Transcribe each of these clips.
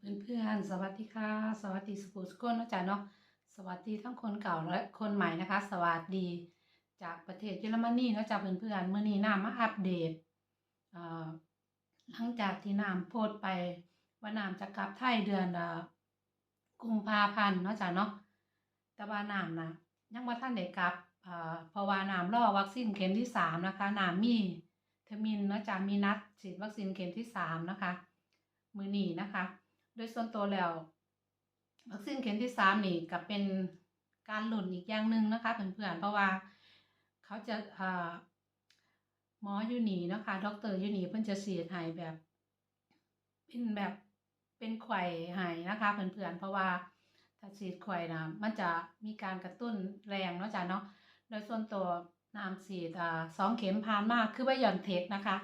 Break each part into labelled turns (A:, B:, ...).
A: เพื่อนๆสวัสดีค่ะ สวัสดีสปูสกุลนะจ๊ะเนาะสวัสดีทั้งคนเก่าและคนใหม่นะคะ สวัสดีจากประเทศเยอรมนีนะจ๊ะเพื่อนๆเมื่อนี้น้ำมาอัปเดตเอ่อหลังจากที่น้ำโพสต์ไปว่าน้ำจะกลับไทยเดือนกุมภาพันธ์เนาะจ๊ะเนาะแต่ว่าน้ำนะยังว่าท่านได้กกลับเอ่อพราะว่าน้ำรอวัคซีนเข็มที่สามนะคะน้ำมีเทมินเนาะจ๊ะมีนัดฉีดวัคซีนเข็มที่สามนะคะ มือหนีนะคะ โดยส่วนตัวแล้ววัคซีนเข็มที่สามนี่ก็เป็นการหล่นอีกอย่างหนึ่งนะคะเพื่อนๆเพราะว่าเขาจะเอ่อหมออยู่นี่นะคะด็อกเตอร์อยู่นี่เพิ่นจะฉีดให้แบบ เป็นแบบเป็นไข่ให้นะคะเพื่อนๆเพราะว่าถ้าฉีดไข่นะมันจะมีการกระตุ้นแรงเนาะจ้ะเนาะโดยส่วนตัวน้ำฉีดอ่าสองเข็มผ่านมากคือว่าหย่อนเทคนะคะ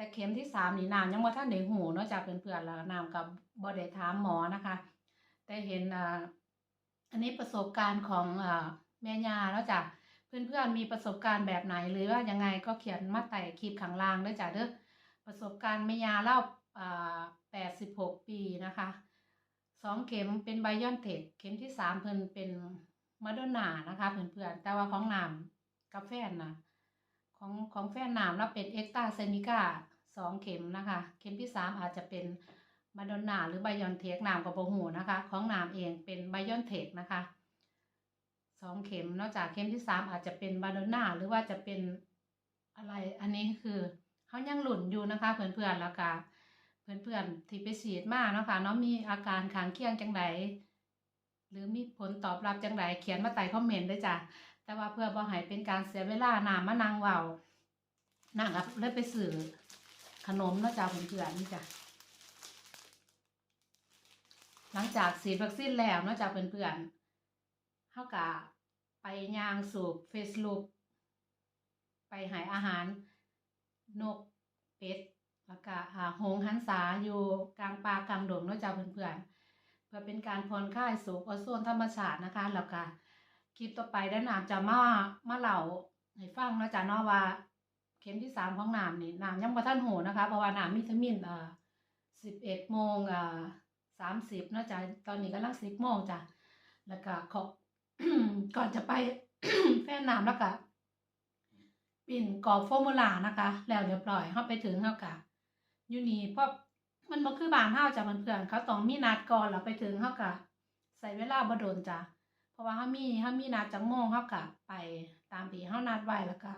A: แต่เข็มที่สามนี่น้ำยังว่าท่านได้หูเนาะจากเพื่อนๆแล้วน้ำกับบอได้ถามหมอนะคะ แต่เห็นอ่าอันนี้ประสบการณ์ของอ่าแม่ยาแล้วจ้ะเพื่อนๆมีประสบการณ์แบบไหนหรือว่ายังไงก็เขียนมาใต้คลิปข้างล่างด้วยจ้ะเด้อประสบการณ์แม่ยาเล่าอ่าแปดสิบหกปีนะคะสองเข็มเป็นไบยอนเทคเข็มที่สามเพิ่นเป็นมาโดนานะคะเพื่อนๆแต่ว่าของน้ำกาแฟนนะของของแฟนนามแล้วเป็นเอ็กตาเซนิก้า สองเข็มนะคะ เข็มที่สามอาจจะเป็นมาดอนนาหรือไบยอนเทคนามกับโบหูนะคะ ของนามเองเป็นไบยอนเทคนะคะสองเข็มนอกจากเข็มที่สามอาจจะเป็นมาดอนนาหรือว่าจะเป็นอะไรอันนี้คือเขายังหลุนอยู่นะคะ เพื่อนๆแล้วก็เพื่อนๆที่ไปฉีดมาเนาะคะเนาะมีอาการขางเคียงจังไดหรือมีผลตอบรับจังไดเขียนมาใต้คอมเมนต์ด้วยจ้ะแต่ว่าเพื่อบ่ให้เป็นการเสียเวลานามานั่งเว้านางกับเลยไปซื้อ นมเนะจ้าเพื่อนๆนี่จ้ะหลังจากฉีดวัคซีนแล้วเนะจ้าเพื่อนๆเฮากะไปย่างสูบเฟซลูปไปหายอาหาร นกเป็ดแล้วก็หาหงหันษาอยู่กลางป่ากลางดงเนะจ้าเพื่อนๆเพื่อเป็นการผ่อนคลายสูบอโซนธรรมชาตินะคะแล้วก็คลิปต่อไปได้น้ำจะมามาเล่าให้ฟังเนะจ๊ะเนาะว่า เข็มที่สามของน้ำนี่น้ำยังบ่ทันโหนะคะเพราะว่าน้ำมีวิตามินอ่าสิบเอ็ดโมงอ่าสามสิบนาะจ๊ะตอนนี้กำลังสิบโมงจ้ะแล้วก็ขอ ก่อนจะไป แฟนน้ำแล้วก็ปิ่นกรอบฟอร์มูลานะคะ แล้วเรียบร้อยเข้าไปถึงเข้ากะอยู่นี่เพราะมันบ่คือบานเฮาจ้ะเพื่อนเขาต้องมีนัดก่อนแล้วไปถึงเฮากะใส่เวลาบ่โดนจ้ะเพราะว่าเขามีเขามีนัดจังโมงเขากะไปตามที่เขานัดไว้แล้วก็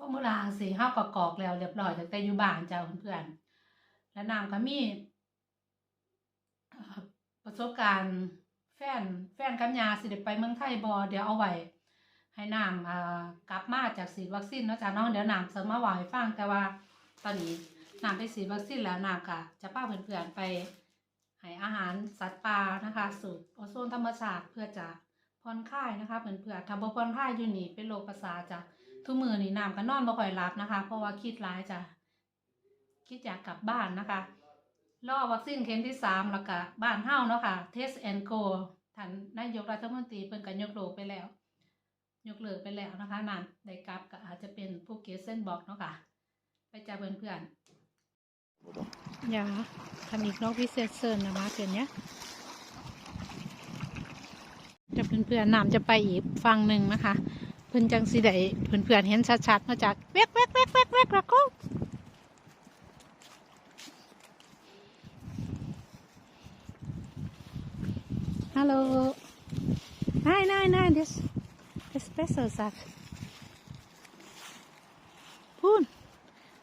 A: ฟอร์มูลาสิเขากกรอกแล้วเรียบร้อยตั้งแต่อยู่บ้านจ้าเพื่อนๆและนามก็มีประสบการณ์แฟนแฟนกัญญาสิได้ไปเมืองไทยบอเดี๋ยวเอาไว้ให้นามกลับมาจากฉีดวัคซีนเนาะจ้าน้องเดี๋ยวนามจะมาว่าให้ฟังแต่ว่าตอนนี้นามไปฉีดวัคซีนแล้วนามก็จะป้าเพื่อนๆไปให้อาหารสัตว์ป่านะคะสูตรโอโซนธรรมชาติเพื่อจะผ่อนคลายนะคะเพื่อนเพื่อทำบ่ผ่อนคลายอยู่นี่เป็นโรคประสาทจ้ะ ทุกมือนี่น้ำก็นอนบ่ค่อยหลับนะคะ เพราะว่าคิดร้ายจ้ะคิดอยากกลับบ้านนะคะรอวัคซีนเข็มที่สามแล้วก็บ้านเฮาเนาะค่ะ Test and Go ท่านนายกรัฐมนตรีเพิ่นก็ยกเลิกไปแล้ว ยกเลิกไปแล้วนะคะนั่นได้กลับก็อาจจะเป็นภูเก็ตเส้นบอกเนาะค่ะ ไปจ้าเพื่อนเพื่อนๆ Ja, kann ich noch wissen, na Martin, ja? จะเพื่อนๆน้ำจะไปอีกฝั่งหนึ่งนะคะ เพื่อนจังสิได้เพื่อนๆเห็นชัดๆมาจากแวกแวกแวกแวกแวกระก็ฮัลโหลนายนายนาย this espresso สักพูน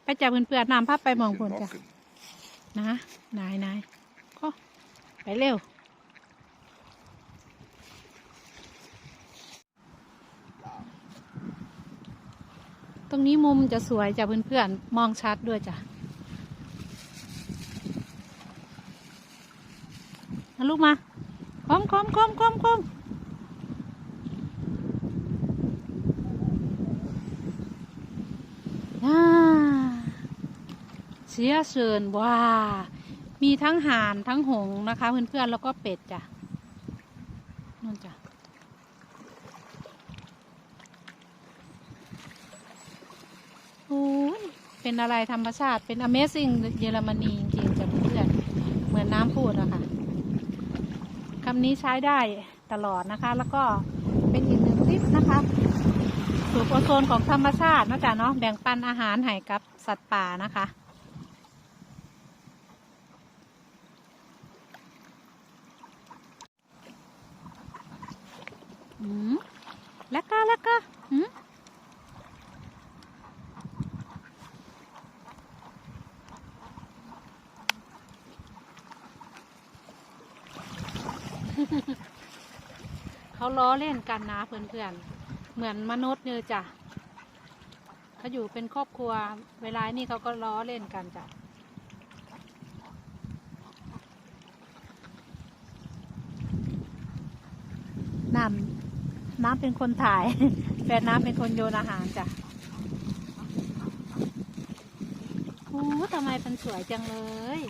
A: ไปจับเพื่อนๆน้ำภาพไปมองพูนจ้ะนะนายนายก็ไปเร็ว ตรงนี้มุมจะสวยจ้ะเพื่อนๆ มองชัดด้วยจ้ะลูกมาคอมคอมคอมคอมคอมอ่าเสียเชิญว้า มีทั้งห่านทั้งหงนะคะ เพื่อนๆ แล้วก็เป็ดจ้ะนู่นจ้ะ โอ้ย เป็นอะไรธรรมชาติเป็น Amazing เยอรมนีจริงๆจ้ะเพื่อนเหมือนน้ำพูดอะค่ะคำนี้ใช้ได้ตลอดนะคะ แล้วก็เป็นอีกหนึ่งคลิปนะคะสูตรโอโซนของธรรมชาติเนาะจ๊ะเนาะแบ่งปันอาหารให้กับสัตว์ป่านะคะอืมแล้วก็แล้วก็ เขาล้อเล่นกันนะเพื่อนๆ เหมือนมนุษย์เนี่ยจ้ะเขาอยู่เป็นครอบครัว เวลานี่เขาก็ล้อเล่นกันจ้ะน้ำน้ำเป็นคนถ่าย แฟนน้ำเป็นคนโยนอาหารจ้ะโอ้ทำไมมันสวยจังเลย